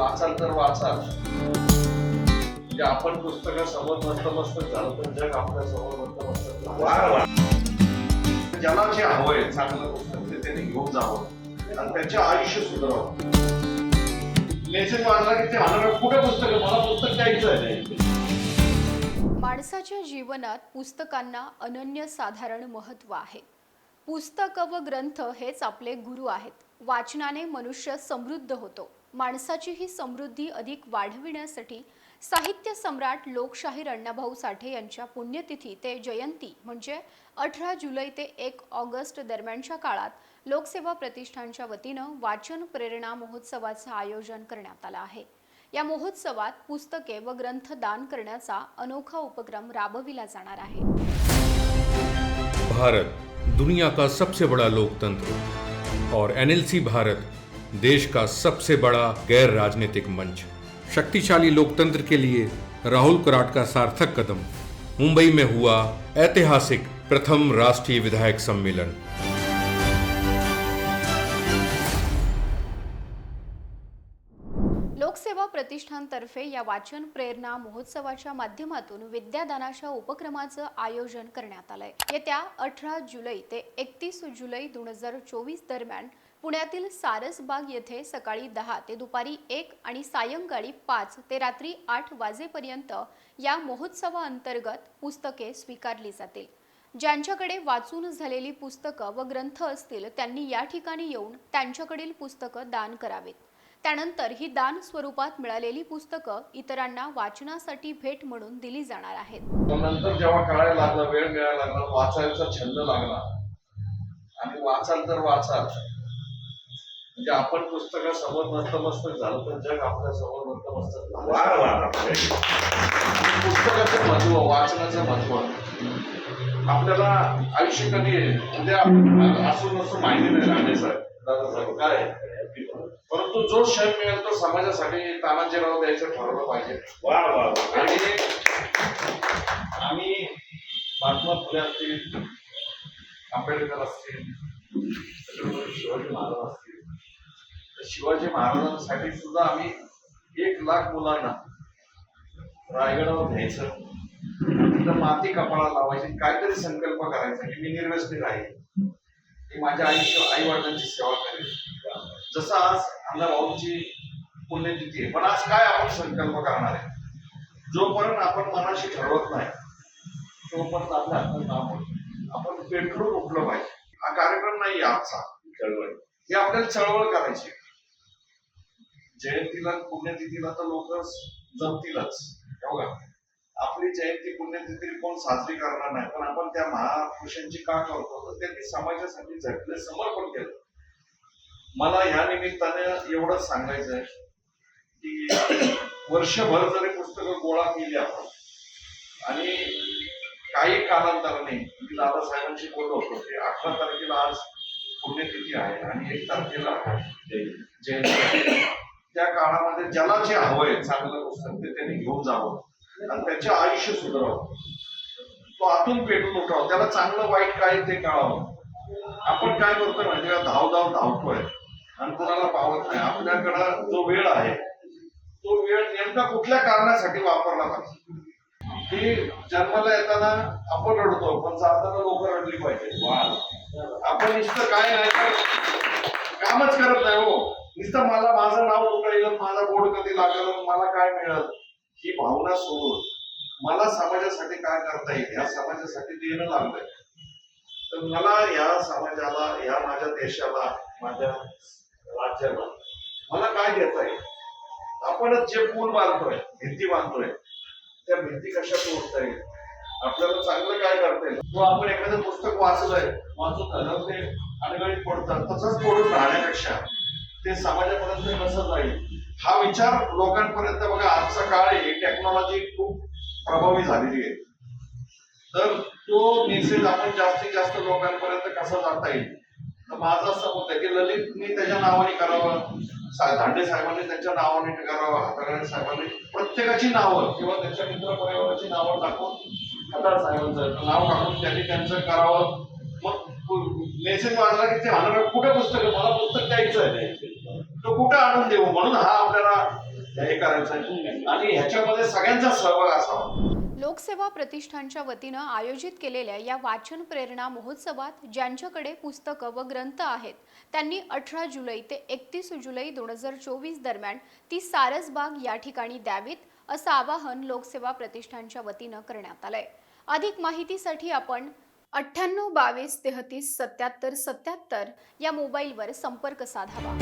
वाचाल तर वाचाल. म्हणजे आपण पुस्तकासमोर नतमस्तक झालं तर जग आपल्यासमोर. वा वा. ज्याला जे हवंय चांगलं पुस्तक ते त्याने घेऊन जावं. आणि त्याचे आयुष्य सुधारावं. मेसेज वाचला की ते म्हणणार कुठे पुस्तक? मला पुस्तक द्यायचं आहे. माणसाच्या जीवनात पुस्तकांना अनन्यसाधारण महत्त्व आहे. पुस्तक व ग्रंथ हेच आपले गुरु आहेत. वाचनाने मनुष्य समृद्ध होतो. माणसाची ही समृद्धी अधिक वाढविण्यासाठी साहित्य सम्राट लोकशाहीर अण्णाभाऊ साठे यांच्या पुण्यतिथी ते जयंती म्हणजे अठरा जुलै ते एक ऑगस्ट दरम्यानच्या काळात लोकसेवा प्रतिष्ठानच्या वतीनं वाचन प्रेरणा महोत्सवाचं आयोजन करण्यात आलं आहे. या महोत्सवात पुस्तके व ग्रंथ दान करण्याचा अनोखा उपक्रम राबविला जाणार आहे. भारत दुनिया का सबसे बड़ा लोकतंत्र और एनएलसी भारत देश का सबसे बड़ा गैर राजनीतिक मंच। शक्तिशाली लोकतंत्र के लिए राहुल कराट का सार्थक कदम। मुंबई में हुआ ऐतिहासिक प्रथम राष्ट्रीय विधायक सम्मेलन। लोकसेवा प्रतिष्ठानतर्फे या वाचन प्रेरणा महोत्सवाच्या माध्यमातून विद्यादानाच्या उपक्रमाचं आयोजन करण्यात आलंय. येत्या अठरा जुलै ते एकतीस जुलै दोन हजार चोवीस दरम्यान पुण्यातील सारसबाग येथे सकाळी दहा ते दुपारी एक आणि सायंकाळी पाच ते रात्री आठ वाजेपर्यंत या महोत्सवाअंतर्गत पुस्तके स्वीकारली जातील. ज्यांच्याकडे वाचून झालेली पुस्तकं व ग्रंथ असतील त्यांनी या ठिकाणी येऊन त्यांच्याकडील पुस्तकं दान करावीत. त्यानंतर ही दान स्वरूपात मिळालेली पुस्तकं इतरांना वाचनासाठी भेट म्हणून दिली जाणार आहेत. नंतर जेव्हा कळायला लागलं वेळ मिळायला लागला वाचायचा छंद लागला. आणि वाचाल तर वाचाल. म्हणजे आपण पुस्तकासमोर नतमस्तक झालं तर जग आपल्यासमोर वा. आणि पुस्तकाचं महत्त्व वाचनाचं महत्त्व. आपल्याला आयुष्य कधी उद्या असून नसून माहिती नाही राहण्यासाहेब आहे? परंतु जो क्षण मिळेल तो समाजासाठी तानाजीराव द्यायचं ठरवलं पाहिजे वा वा. आणि आम्ही महात्मा फुले असतील आंबेडकर असतील शिवाजी महाराज असतील तर शिवाजी महाराजांसाठी सुद्धा आम्ही एक लाख मुलांना रायगडावर घ्यायचं तिथं माती कपाळाला लावायची काहीतरी संकल्प करायचा की मी निर्व्यसनी राहील की माझ्या आयुष्य आई वडिलांची सेवा करेल जसं आज आमच्या भाऊची पुण्यतिथी आहे पण आज काय आपण संकल्प करणार आहे जोपर्यंत आपण मनाशी ठरवत नाही तोपर्यंत आपल्या हातात काम होत. आपण पेटरून उठलं पाहिजे हा कार्यक्रम नाही आजचा चळवळ. हे आपल्याला चळवळ करायची. जयंतीला पुण्यतिथीला तर लोक जमतीलच हो का आपली जयंती पुण्यतिथी कोण साजरी करणार नाही पण आपण त्या महापुरुषांची का करतो तर त्यांनी समाजासाठी झटले समर्पण केलं. मला ह्या निमित्ताने एवढंच सांगायचं आहे की वर्षभर जरी पुस्तकं गोळा केली आपण आणि काही कालांतराने मी दादासाहेबांशी बोललो होतो की अठरा तारखेला आज पुण्यतिथी आहे आणि एक तारखेला जयंती आहे. त्या काळामध्ये ज्याला जे हवंय चांगलं पुस्तक ते त्यांनी घेऊन जावं. आणि त्याचे आयुष्य सुधारावं. तो आतून पेटून उठावं. त्याला चांगलं वाईट काय ते कळावं. आपण काय करतोय म्हणजे का? धाव धाव धावतोय. आणि कोणाला पावत नाही. आपल्याकडं जो वेळ आहे तो वेळ नेमका कुठल्या कारणासाठी वापरला पाहिजे? की जन्माला येताना आपण रडतो पण जाताना लोक रडली पाहिजे. आपण नुसतं काय नाही तर कामच करत नाही हो. नुसतं मला माझं नाव कुठं माझा बोर्ड कधी लागलं मला काय मिळत ही भावना सोडून मला समाजासाठी काय करता येईल? या समाजासाठी देणं लागलंय. तर मला या समाजाला या माझ्या देशाला माझ्या राज्याला मला काय देता येईल? आपणच जे पूल बांधतोय भिंती बांधतोय त्या भिंती कशा तोडता येईल? आपल्याला चांगलं काय करता येईल? तो आपण एखादं पुस्तक वाचलंय वाचून झालं ते अडगळीत पडतात तसंच पडून राहण्यापेक्षा ते समाजापर्यंत कसं जाईल? हा विचार लोकांपर्यंत बघा आजचा काळ आहे टेक्नॉलॉजी खूप प्रभावी झालेली आहे. तर तो मेसेज आपण जास्तीत जास्त लोकांपर्यंत कसा जाता येईल? तर माझं असं होतं की ललितनी त्याच्या नावाने करावं धांडे साहेबांनी त्यांच्या नावाने करावं हातागळे साहेबांनी प्रत्येकाची नावं किंवा त्यांच्या मित्र परिवाराची नावं टाकून हाताळ साहेबांचं नाव टाकून त्यांनी त्यांचं करावं. मग मेसेज वाचला की ते म्हणणार कुठे पुस्तक आहे? मला पुस्तक द्यायचं आहे. तो कुठं आणून देऊ? म्हणून हा आपल्याला हे करायचा आणि ह्याच्यामध्ये सगळ्यांचा सहभाग असावा. लोकसेवा प्रतिष्ठानच्या वतीनं आयोजित केलेल्या या वाचन प्रेरणा महोत्सवात ज्यांच्याकडे पुस्तकं व ग्रंथ आहेत त्यांनी अठरा जुलै ते एकतीस जुलै दोन हजार चोवीस दरम्यान ती सारसबाग या ठिकाणी द्यावीत असं आवाहन लोकसेवा प्रतिष्ठानच्या वतीनं करण्यात आलंय. अधिक माहितीसाठी आपण अठ्ठ्याण्णव बावीस तेहतीस सत्याहत्तर सत्याहत्तर या मोबाईलवर संपर्क साधावा.